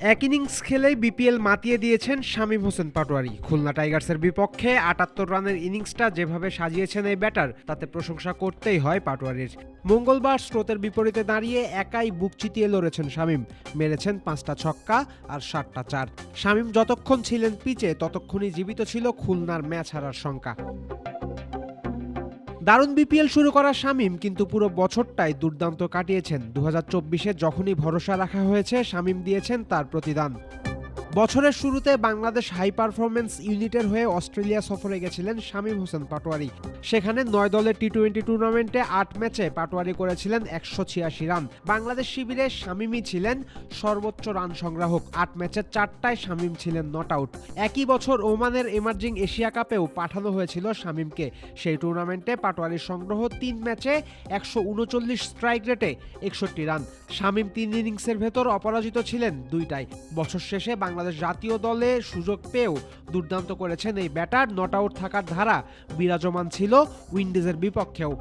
এক ইনিংস খেলেই বিপিএল মাতিয়ে দিয়েছেন শামীম হোসেন পাটোয়ারি। খুলনা টাইগার্সের বিপক্ষে আটাত্তর রানের ইনিংসটা যেভাবে সাজিয়েছেন এই ব্যাটার, তাতে প্রশংসা করতেই হয় পাটোয়ারির। মঙ্গলবার স্রোতের বিপরীতে দাঁড়িয়ে একাই বুক চিতিয়ে লড়েছেন শামীম। মেরেছেন পাঁচটা ছক্কা আর সাতটা চার। শামীম যতক্ষণ ছিলেন পিচে, ততক্ষণই জীবিত ছিল খুলনার ম্যাচ হারার শঙ্কা। দারুণ বিপিএল শুরু করা শামীম, কিন্তু পুরো বছরটাই দুর্দান্ত কাটিয়েছেন। দু হাজার যখনই ভরসা রাখা হয়েছে, শামীম দিয়েছেন তার প্রতিদান। বছরের শুরুতে বাংলাদেশ হাই পারফরমেন্স ইউনিটের হয়ে অস্ট্রেলিয়া সফরে গেছিলেন শামীম হোসেন পাটোয়ারি। সেখানে নয় দলের টি টোয়েন্টি টুর্নামেন্টে আট ম্যাচে পাটোয়ারি করেছিলেন একশো ছিয়াশি রান। বাংলাদেশ শিবিরে শামীমই ছিলেন সর্বোচ্চ রান সংগ্রাহক। আট ম্যাচের চারটায় শামীম ছিলেন নট আউট। একই বছর ওমানের এমার্জিং এশিয়া কাপেও পাঠানো হয়েছিল শামীমকে। সেই টুর্নামেন্টে পাটোয়ারির সংগ্রহ তিন ম্যাচে একশো উনচল্লিশ স্ট্রাইক রেটে একষট্টি রান। শামীম তিন ইনিংসের ভেতর অপরাজিত ছিলেন দুইটায়। বছর শেষে বাংলাদেশ জাতীয় দলে সুযোগ পেয়েও দুর্দান্ত করেছেন এই ব্যাটার। নট আউট থাকার ধারা বিরাজমান ছিল উইন্ডিজের বিপক্ষেও।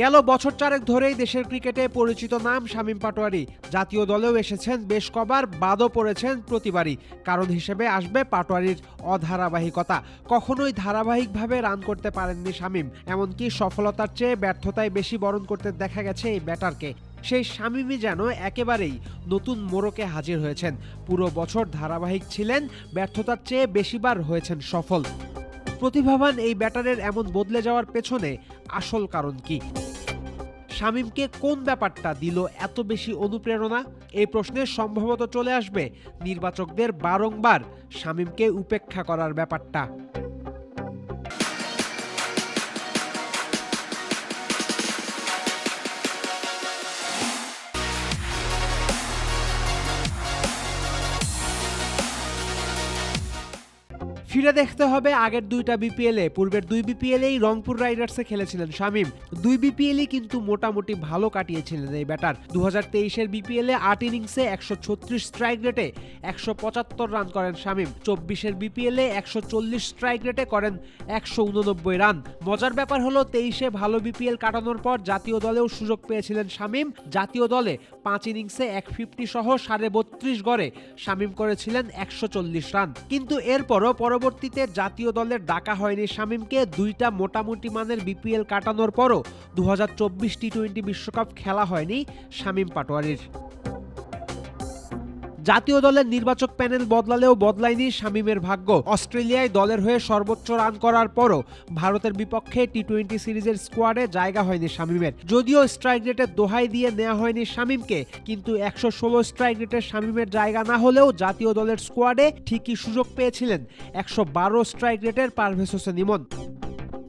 গেল বছর চারেক ধরেই দেশের ক্রিকেটে পরিচিত নাম শামীম পাটোয়ারি। জাতীয় দলেও এসেছেন বেশ কবার, বাদও পড়েছেন প্রতিবারই। কারণ হিসেবে আসবে পাটোয়ারির অধারাবাহিকতা। কখনোই ধারাবাহিকভাবে রান করতে পারেননি শামীম। এমনকি সফলতার চেয়ে ব্যর্থতায় বেশি বরণ করতে দেখা গেছে এই ব্যাটারকে। সেই শামীমই যেন একেবারেই নতুন মোড়কে হাজির হয়েছেন। পুরো বছর ধারাবাহিক ছিলেন, ব্যর্থতার চেয়ে বেশিবার হয়েছেন সফল। প্রতিভাবান এই ব্যাটারের এমন বদলে যাওয়ার পেছনে আসল কারণ কি? শামীমকে কোন ব্যাপারটা দিল এত বেশি অনুপ্রেরণা? এই প্রশ্নে সম্ভবত চলে আসবে নির্বাচকদের বারংবার শামীমকে উপেক্ষা করার ব্যাপারটা। ফিরে দেখতে হবে আগের দুইটা বিপিএলে পূর্বের দুই বিপিএলেই রংপুর রাইডার্সে খেলেছিলেন শামীম। দুই বিপিএলই কিন্তু মোটামুটি ভালো কাটিয়েছিলেন এই ব্যাটার। দু হাজার তেইশের বিপিএলে আট ইনিংসে একশো ছত্রিশ স্ট্রাইক রেটে একশো পঁচাত্তর রান করেন শামীম। চব্বিশের বিপিএলে একশো চল্লিশ স্ট্রাইক রেটে করেন একশো উননব্বই রান মজার ব্যাপার হলো তেইশে ভালো বিপিএল কাটানোর পর জাতীয় দলেও সুযোগ পেয়েছিলেন শামীম। জাতীয় দলে পাঁচ ইনিংসে এক ফিফটি সহ সাড়ে বত্রিশ গড়ে শামীম করেছিলেন একশো চল্লিশ রান কিন্তু এরপরও পরবর্তীতে জাতীয় দলের ডাকা হয়নি শামীমকে। দুইটা মোটামুটি মানের বিপিএল কাটানোর পরও দু হাজার চব্বিশ টি টোয়েন্টি বিশ্বকাপ খেলা হয়নি শামীম পাটোয়ারির। জাতীয় দলের নির্বাচক প্যানেল বদলালেও বদলায়নি শামীমের ভাগ্য। অস্ট্রেলিয়ায় দলের হয়ে সর্বোচ্চ রান করার পরও ভারতের বিপক্ষে টি টোয়েন্টি সিরিজের স্কোয়াডে জায়গা হয়নি শামীমের। যদিও স্ট্রাইক রেটের দোহাই দিয়ে নেওয়া হয়নি শামীমকে, কিন্তু একশো ষোলো স্ট্রাইক রেটের শামীমের জায়গা না হলেও জাতীয় দলের স্কোয়াডে ঠিকই সুযোগ পেয়েছিলেন একশো বারো স্ট্রাইক রেটের পারভেজ হোসেন ইমন।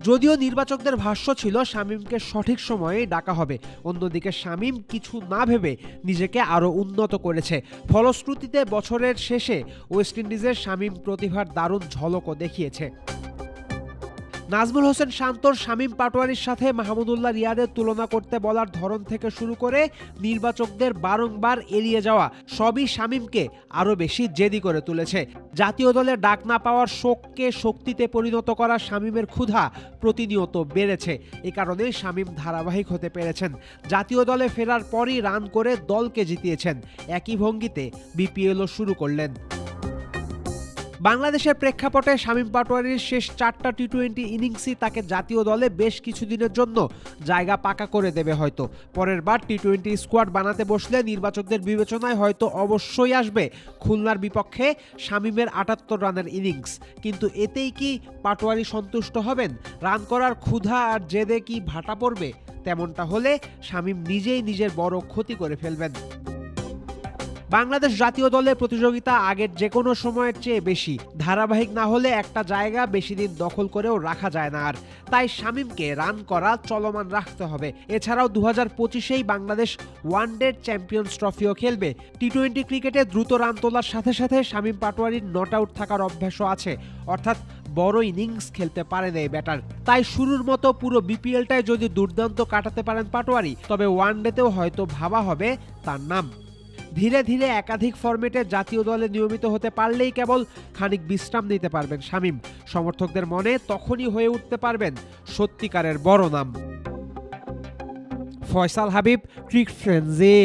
যদিও নির্বাচকদের ভাষ্য ছিল শামীমকে সঠিক সময়ে ডাকা হবে। অন্যদিকে শামীম কিছু না ভেবে নিজেকে আরও উন্নত করেছে। ফলশ্রুতিতে বছরের শেষে ওয়েস্ট ইন্ডিজের শামীম প্রতিভার দারুণ ঝলকও দেখিয়েছে। নাজমুল হোসেন শান্তর, শামীম পাটোয়ারির সাথে মাহমুদুল্লাহ রিয়াদের তুলনা করতে বলার ধরন থেকে শুরু করে নির্বাচকদের বারংবার এড়িয়ে যাওয়া সবই শামীমকে আরও বেশি জেদি করে তুলেছে। জাতীয় দলে ডাক না পাওয়ার শোককে শক্তিতে পরিণত করা শামীমের ক্ষুধা প্রতিনিয়ত বেড়েছে। এ কারণেই শামীম ধারাবাহিক হতে পেরেছেন। জাতীয় দলে ফেরার পরই রান করে দলকে জিতিয়েছেন। একই ভঙ্গিতে বিপিএলও শুরু করলেন। বাংলাদেশের প্রেক্ষাপটে শামীম পাটোয়ারির শেষ চারটা টি টোয়েন্টি ইনিংসই তাকে জাতীয় দলে বেশ কিছুদিনের জন্য জায়গা পাকা করে দেবে হয়তো। পরের বার টি টোয়েন্টি স্কোয়াড বানাতে বসলে নির্বাচকদের বিবেচনায় হয়তো অবশ্যই আসবে খুলনার বিপক্ষে শামীমের আটাত্তর রানের ইনিংস। কিন্তু এতেই কি পাটোয়ারি সন্তুষ্ট হবেন? রান করার ক্ষুধা আর জেদে কি ভাটা পড়বে? তেমনটা হলে শামীম নিজেই নিজের বড় ক্ষতি করে ফেলবেন। বাংলাদেশ জাতীয় দলের প্রতিযোগিতা আগের যে কোনো সময়ের চেয়ে বেশি। ধারাবাহিক না হলে একটা জায়গা বেশি দিন দখল করেও রাখা যায় না আর। তাই শামীমকে রান করা চলমান রাখতে হবে। এছাড়াও দু হাজার পঁচিশেই বাংলাদেশ ওয়ান ডে চ্যাম্পিয়ন্স ট্রফিও খেলবে। টি টোয়েন্টি ক্রিকেটে দ্রুত রান তোলার সাথে সাথে শামীম পাটোয়ারির নট আউট থাকার অভ্যাসও আছে। অর্থাৎ বড় ইনিংস খেলতে পারেন এই ব্যাটার। তাই শুরুর মতো পুরো বিপিএলটায় যদি দুর্দান্ত কাটাতে পারেন পাটোয়ারি, তবে ওয়ান ডেতেও হয়তো ভাবা হবে তার নাম। ধীরে ধীরে একাধিক ফরম্যাটে জাতীয় দলে নিয়মিত হতে পারলেই কেবল খানিক বিশ্রাম নিতে পারবেন শামীম। সমর্থকদের মনে তখনই হয়ে উঠতে পারবেন সত্যিকারের বড় নাম। ফয়সাল হাবিব, ক্রিক ফ্রেন্সি